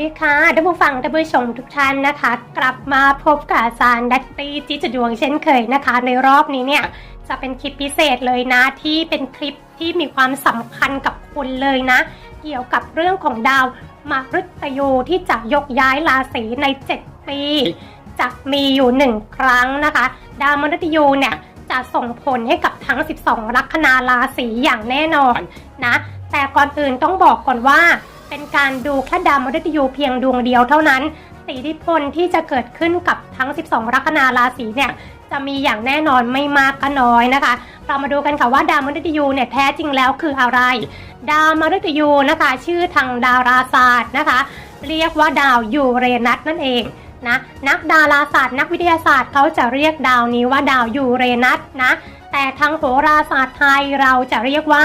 ดีค่ะท่านผู้ฟังท่านผู้ชมทุกท่านนะคะ กลับมาพบกับอาจารย์ดัตตี้จิจดวงเช่นเคยนะคะ ในรอบนี้เนี่ยจะเป็นคลิปพิเศษเลยนะที่เป็นคลิปที่มีความสำคัญกับคุณเลยนะ เกี่ยวกับเรื่องของดาวมฤตยูที่จะยกย้ายราศีใน 7 ปี จะมีอยู่หนึ่งครั้งนะคะ ดาวมฤตยูเนี่ยจะส่งผลให้กับทั้ง 12 ลัคนาราศีอย่างแน่นอนนะ แต่ก่อนอื่นต้องบอกก่อนว่า เป็นการดูแค่ดาวมฤตยูเพียงดวงเดียวเท่านั้นอิทธิพลที่จะเกิดขึ้นกับทั้ง 12 ลัคนาราศีเนี่ยจะมีอย่างแน่นอนไม่มากก็น้อยนะคะ เรามาดูกันค่ะว่าดาวมฤตยูเนี่ยแท้จริงแล้วคืออะไร ดาวมฤตยูนะคะชื่อทางดาราศาสตร์นะคะ เรียกว่าดาวยูเรนัสนั่นเองนะนักดาราศาสตร์ นักวิทยาศาสตร์เขาจะเรียกดาวนี้ว่าดาวยูเรนัสนะแต่ทางโหราศาสตร์ไทยเราจะเรียกว่า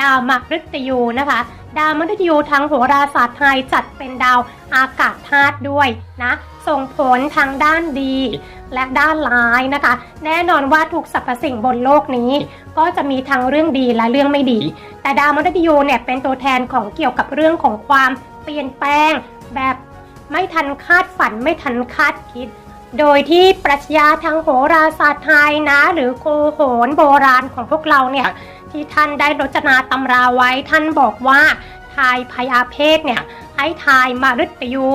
ดาวมฤตยูนะคะ ดาวมฤตยูทางโหราศาสตร์ไทยจัดเป็นดาวอากาศธาตุด้วยนะ ส่งผลทางด้านดีและด้านร้ายนะคะ แน่นอนว่าทุกสรรพสิ่งบนโลกนี้ ก็จะมีทั้งเรื่องดีและเรื่องไม่ดี แต่ดาวมฤตยูเนี่ยเป็นตัวแทนของเกี่ยวกับเรื่องของความเปลี่ยนแปลงแบบไม่ทันคาดฝันไม่ทันคาดคิดโดยที่ปรัชญาทางโหราศาสตร์ไทยนะ หรือโกโหนโบราณของพวกเราเนี่ย ที่ท่านได้รจนาตำราไว้ท่านบอกว่าทายพยาเพศเนี่ยให้ทายมาฤตยู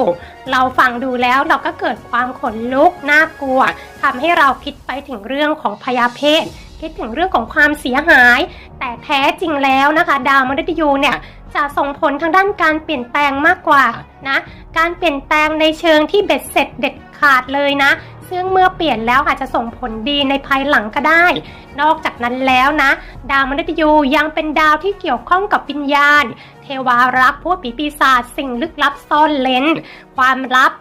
เราฟังดูแล้วเราก็เกิดความขนลุกน่ากลัวทำให้เราคิดไปถึงเรื่องของพยาเพศคิดถึงเรื่องของความเสียหาย แต่แท้จริงแล้วนะคะ ดาวมฤตยูเนี่ยจะส่งผลทางด้านการเปลี่ยนแปลงมากกว่านะ การเปลี่ยนแปลงในเชิงที่เบ็ดเสร็จเด็ดขาดเลยนะ ซึ่งเมื่อเปลี่ยนแล้วอาจจะส่งผลดีในภายหลังก็ได้ นอกจากนั้นแล้วนะ ดาวมฤตยูยังเป็นดาวที่เกี่ยวข้องกับวิญญาณ เทวารักษ์พวกปีปีศาจสิ่งลึกลับซ่อนเลนความลับ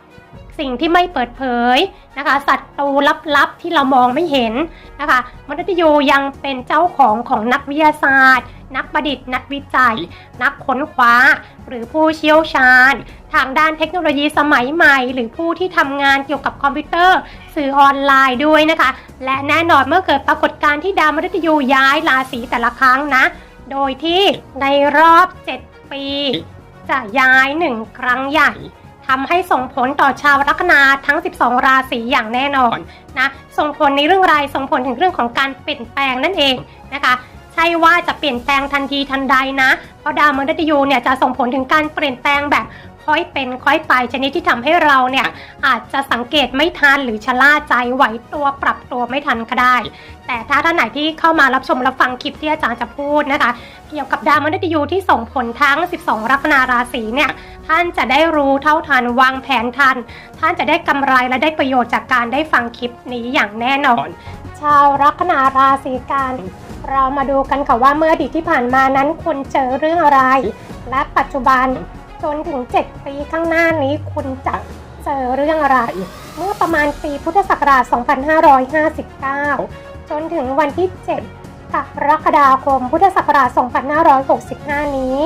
สิ่งที่ไม่เปิดเผยนะคะ สัตว์ตูลับๆที่เรามองไม่เห็นนะคะมฤตยูยังเป็นเจ้าของของนักวิทยาศาสตร์ นักประดิษฐ์นักวิจัย นักค้นคว้า หรือผู้เชี่ยวชาญ ทางด้านเทคโนโลยีสมัยใหม่ หรือผู้ที่ทำงานเกี่ยวกับคอมพิวเตอร์ สื่อออนไลน์ด้วยนะคะ และแน่นอนเมื่อเกิดปรากฏการณ์ที่ดาวมฤตยูย้ายราศีแต่ละครั้งนะ โดยที่ในรอบ 7 ปีจะย้ายหนึ่งครั้งใหญ่ ทำให้ส่งผลต่อชาวลัคนาทั้ง 12 ราศีอย่างแน่นอนนะส่งผลในเรื่องรายส่งผลถึงเรื่องของการเปลี่ยนแปลงนั่นเองนะคะใช่ว่าจะเปลี่ยนแปลงทันทีทันใดนะ เพราะดาวมฤตยูเนี่ยจะส่งผลถึงการเปลี่ยนแปลงแบบ ค่อยเป็นค่อยไปชนิดที่ทำให้เราเนี่ยอาจจะสังเกตไม่ทันหรือชะล่าใจไหวตัวปรับตัวไม่ทันก็ได้ แต่ถ้าท่านไหนที่เข้ามารับชมรับฟังคลิปที่อาจารย์จะพูดนะคะ เกี่ยวกับดาวมฤตยูที่ส่งผลทั้ง 12 ลัคนาราศีเนี่ยท่านจะได้รู้เท่าทันวางแผนทัน ท่านจะได้กำไรและได้ประโยชน์จากการได้ฟังคลิปนี้อย่างแน่นอน ชาวลัคนาราศีกันเรามาดูกันค่ะว่าเมื่ออดีตที่ผ่านมานั้นคุณเจอเรื่องอะไร และปัจจุบัน จนถึง 7 ปีข้างหน้านี้คุณจะเจอเรื่องอะไร เมื่อประมาณปีพุทธศักราช 2559 จนถึงวันที่ 7 กรกฎาคมพุทธศักราช 2565 นี้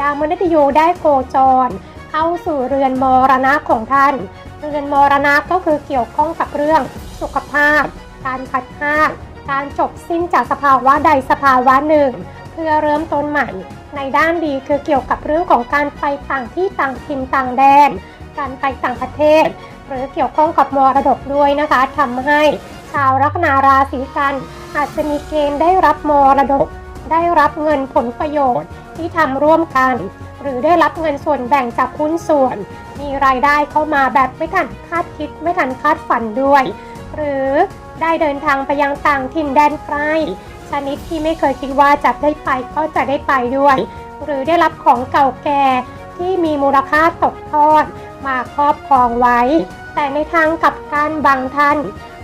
ดาวมฤตยูได้โคจร เข้าสู่เรือนมรณะของท่าน เรือนมรณะก็คือเกี่ยวข้องกับเรื่องสุขภาพ การพัดพราการจบสิ้นจากสภาวะใดสภาวะหนึ่ง เพื่อเริ่มต้นใหม่ ในด้านดีคือเกี่ยวกับเรื่องของการไปต่างที่ต่างถิ่นต่างแดน การไปต่างประเทศ หรือเกี่ยวข้องกับมรดกด้วยนะคะทำให้ชาวลัคนาราศีกันอาจจะมีเกณฑ์ได้รับมรดก ได้รับเงินผลประโยชน์ที่ทำร่วมกัน หรือได้รับเงินส่วนแบ่งจากหุ้นส่วน มีรายได้เข้ามาแบบไม่ทันคาดคิดไม่ทันคาดฝันด้วย หรือได้เดินทางไปยังต่างถิ่นแดนไกล ชนิดที่ไม่เคยคิดว่าจะได้ไปก็จะได้ไปด้วย หรือได้รับของเก่าแก่ที่มีมูลค่าตกทอดมาครอบครองไว้ แต่ในทางกลับการบางท่าน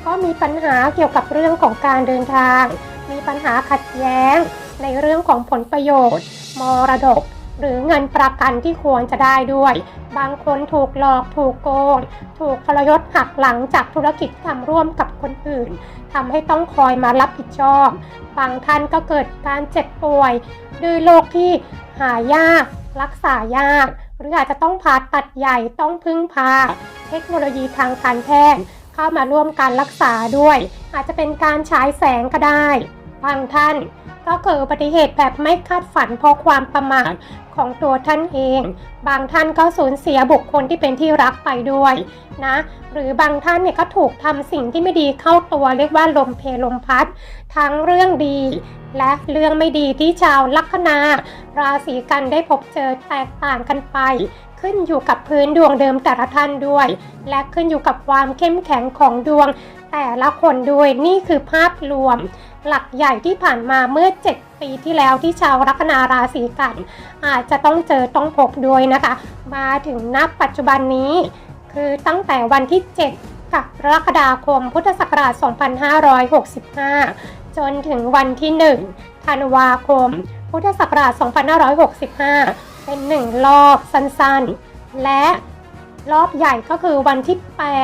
ก็มีปัญหาเกี่ยวกับเรื่องของการเดินทาง มีปัญหาขัดแย้งในเรื่องของผลประโยชน์ มรดก หรือเงินประกันที่ควรจะได้ด้วย บางคนถูกหลอกถูกโกง ถูกทรยศหักหลังจากธุรกิจที่ทำร่วมกับคนอื่นทำให้ต้องคอยมารับผิดชอบ บางท่านก็เกิดการเจ็บป่วยด้วยโรคที่หายาก รักษายาก หรืออาจจะต้องผ่าตัดใหญ่ต้องพึ่งพา เทคโนโลยีทางการแพทย์เข้ามาร่วมการรักษาด้วย อาจจะเป็นการฉายแสงก็ได้ บางท่าน ก็เกิดอุบัติเหตุแบบไม่คาดฝันเพราะความประมาทของตัวท่านเอง บางท่านก็สูญเสียบุคคลที่เป็นที่รักไปด้วยนะ หรือบางท่านเนี่ยก็ถูกทำสิ่งที่ไม่ดีเข้าตัวเรียกว่าลมเพลมพัด ทั้งเรื่องดีและเรื่องไม่ดีที่ชาวลัคนา ราศีกันได้พบเจอแตกต่างกันไป ขึ้นอยู่กับพื้นดวงเดิมแต่ละท่านด้วย และขึ้นอยู่กับความเข้มแข็งของดวงแต่ละคนด้วยนี่คือภาพรวม หลักใหญ่ที่ผ่านมาเมื่อ 7 ปีที่แล้วที่ชาวลัคนาราศีกัน อาจจะต้องเจอต้องพบด้วยนะคะ มาถึงนับปัจจุบันนี้ คือตั้งแต่วันที่ 7กรกฎาคม พุทธศักราช 2565 จนถึงวันที่ 1 ธันวาคม พุทธศักราช 2565 เป็นหนึ่งรอบสั้นๆ และรอบใหญ่ก็คือวันที่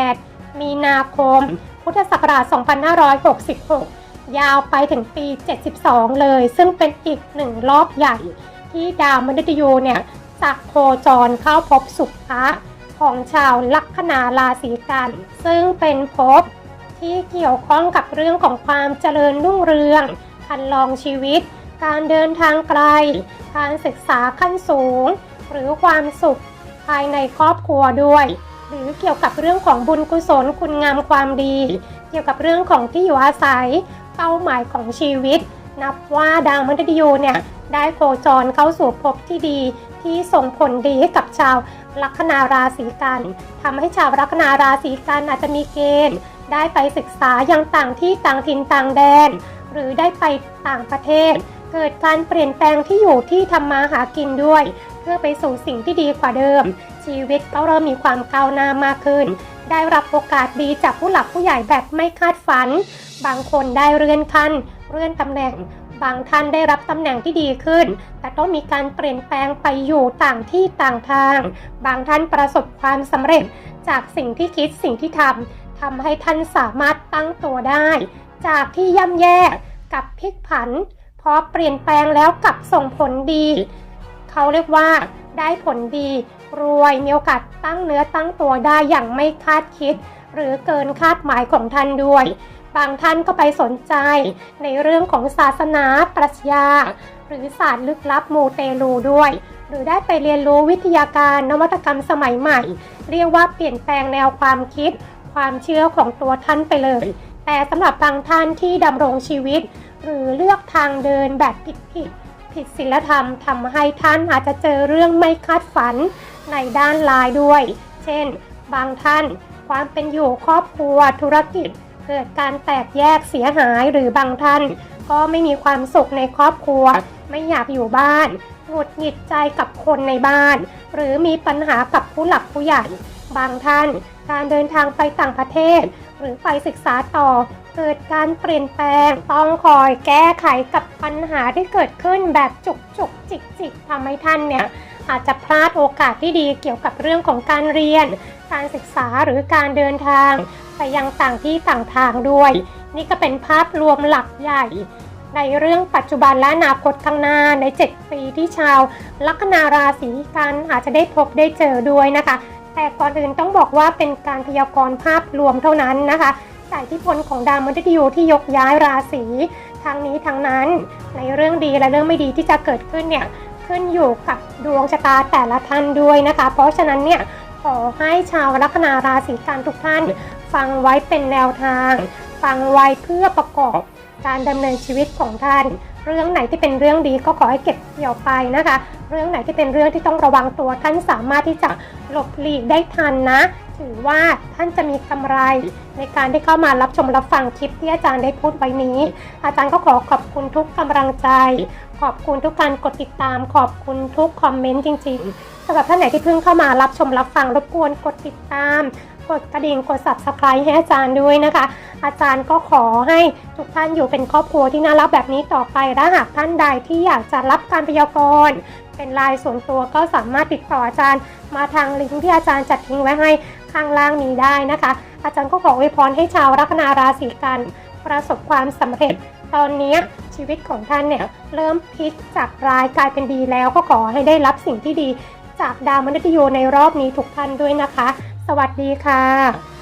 8 มีนาคม พุทธศักราช 2566 ยาวไปถึงปี 72 เลย ซึ่งเป็นอีกหนึ่งรอบใหญ่ ที่ดาวมฤตยูเนี่ยจะโคจรเข้าพบสุภะของชาวลัคนาราศีกัน ซึ่งเป็นภพที่เกี่ยวข้องกับเรื่องของความเจริญรุ่งเรืองการลองชีวิต การเดินทางไกล การศึกษาขั้นสูง หรือความสุขภายในครอบครัวด้วย หรือเกี่ยวกับเรื่องของบุญกุศลคุณงามความดี เกี่ยวกับเรื่องของที่อยู่อาศัย เป้าหมายของชีวิต นับว่าดาวมฤตยูเนี่ยได้โคจรเข้าสู่ภพที่ดีที่ส่งผลดีให้กับชาวลัคนาราศีกันทำให้ชาวลัคนาราศีกันอาจจะมีเกณฑ์ได้ไปศึกษายังต่างที่ต่างถิ่นต่างแดน หรือได้ไปต่างประเทศ เกิดการเปลี่ยนแปลงที่อยู่ที่ทำมาหากินด้วย เพื่อไปสู่สิ่งที่ดีกว่าเดิม ชีวิตก็เริ่มมีความก้าวหน้ามากขึ้น ได้รับโอกาสดีจากผู้หลักผู้ใหญ่แบบไม่คาดฝัน บางคนได้เลื่อนขั้นเลื่อนตำแหน่ง บางท่านได้รับตำแหน่งที่ดีขึ้น แต่ต้องมีการเปลี่ยนแปลงไปอยู่ต่างที่ต่างทาง บางท่านประสบความสำเร็จจากสิ่งที่คิดสิ่งที่ทำทำให้ท่านสามารถตั้งตัวได้ จากที่ย่ำแย่กับพลิกผันพอเปลี่ยนแปลงแล้วกับส่งผลดี เขาเรียกว่าได้ผลดี รวยมีโอกาสตั้งเนื้อตั้งตัวได้อย่างไม่คาดคิด หรือเกินคาดหมายของท่านด้วย บางท่านก็ไปสนใจในเรื่องของศาสนาปรัชญา หรือศาสตร์ลึกลับมูเตลูด้วย หรือได้ไปเรียนรู้วิทยาการนวัตกรรมสมัยใหม่ เรียกว่าเปลี่ยนแปลงแนวความคิด ความเชื่อของตัวท่านไปเลย แต่สำหรับบางท่านที่ดำรงชีวิต หรือเลือกทางเดินแบบผิดผิดผิดศีลธรรมทำให้ท่านอาจจะเจอเรื่องไม่คาดฝัน ในด้านลายด้วย เช่น บางท่าน ความเป็นอยู่ครอบครัวธุรกิจ เกิดการแตกแยกเสียหายหรือบางท่าน ก็ไม่มีความสุขในครอบครัว ไม่อยากอยู่บ้านหงุดหงิดใจกับคนในบ้าน หรือมีปัญหากับผู้หลักผู้ใหญ่บางท่าน การเดินทางไปต่างประเทศ หรือไปศึกษาต่อ เกิดการเปลี่ยนแปลง ต้องคอยแก้ไขกับปัญหาที่เกิดขึ้นแบบจุกจุกจิกจิกทำให้ท่านเนี่ย อาจจะพลาดโอกาสที่ดีเกี่ยวกับเรื่องของการเรียน การศึกษาหรือการเดินทาง ไปยังต่างที่ต่างทางด้วย นี่ก็เป็นภาพรวมหลักใหญ่ ในเรื่องปัจจุบันและอนาคตข้างหน้าใน 7 ปีที่ชาว ลัคนาราศีกันอาจจะได้พบได้เจอด้วยนะคะ แต่ก่อนอื่นต้องบอกว่าเป็นการพยากรณ์ภาพรวมเท่านั้นนะคะจากอิทธิพลของดาวมฤตยูที่ยกย้ายราศีทางนี้ทางนั้นในเรื่องดีและเรื่องไม่ดีที่จะเกิดขึ้นเนี่ย ขึ้นอยู่กับดวงชะตาแต่ละท่านด้วยนะคะ เพราะฉะนั้นเนี่ยขอให้ชาวลัคนาราศีกันทุกท่าน ฟังไว้เป็นแนวทาง ฟังไว้เพื่อประกอบการดำเนินชีวิตของท่าน เรื่องไหนที่เป็นเรื่องดีก็ขอให้เก็บเกี่ยวไปนะคะ เรื่องไหนที่เป็นเรื่องที่ต้องระวังตัว ท่านสามารถที่จะหลบหลีกได้ทันนะ ถือว่าท่านจะมีกำไรในการที่เข้ามารับชมรับฟังคลิปที่อาจารย์ได้พูดไว้นี้ อาจารย์ก็ขอขอบคุณทุกกำลังใจ ขอบคุณทุกการกดติดตาม ขอบคุณทุกคอมเมนต์จริงๆสำหรับท่านไหนที่เพิ่งเข้ามารับชมรับฟังรบกวนกดติดตาม กดกระดิ่งกด subscribe ให้อาจารย์ด้วยนะคะ อาจารย์ก็ขอให้ทุกท่านอยู่เป็นครอบครัวที่น่ารักแบบนี้ต่อไปและหากท่านใดที่อยากจะรับการพยากรณ์เป็นรายส่วนตัวก็สามารถติดต่ออาจารย์ มาทางลิงก์ที่อาจารย์จัดทิ้งไว้ให้ข้างล่างนี้ได้นะคะ อาจารย์ก็ขออวยพรให้ชาวลัคนาราศีกันประสบความสำเร็จตอนนี้ชีวิตของท่านเนี่ยเริ่มพลิกจากร้ายกลายเป็นดีแล้วก็ขอให้ได้รับสิ่งที่ดีจากดาวมฤตยูในรอบนี้ทุกท่านด้วยนะคะ สวัสดีค่ะ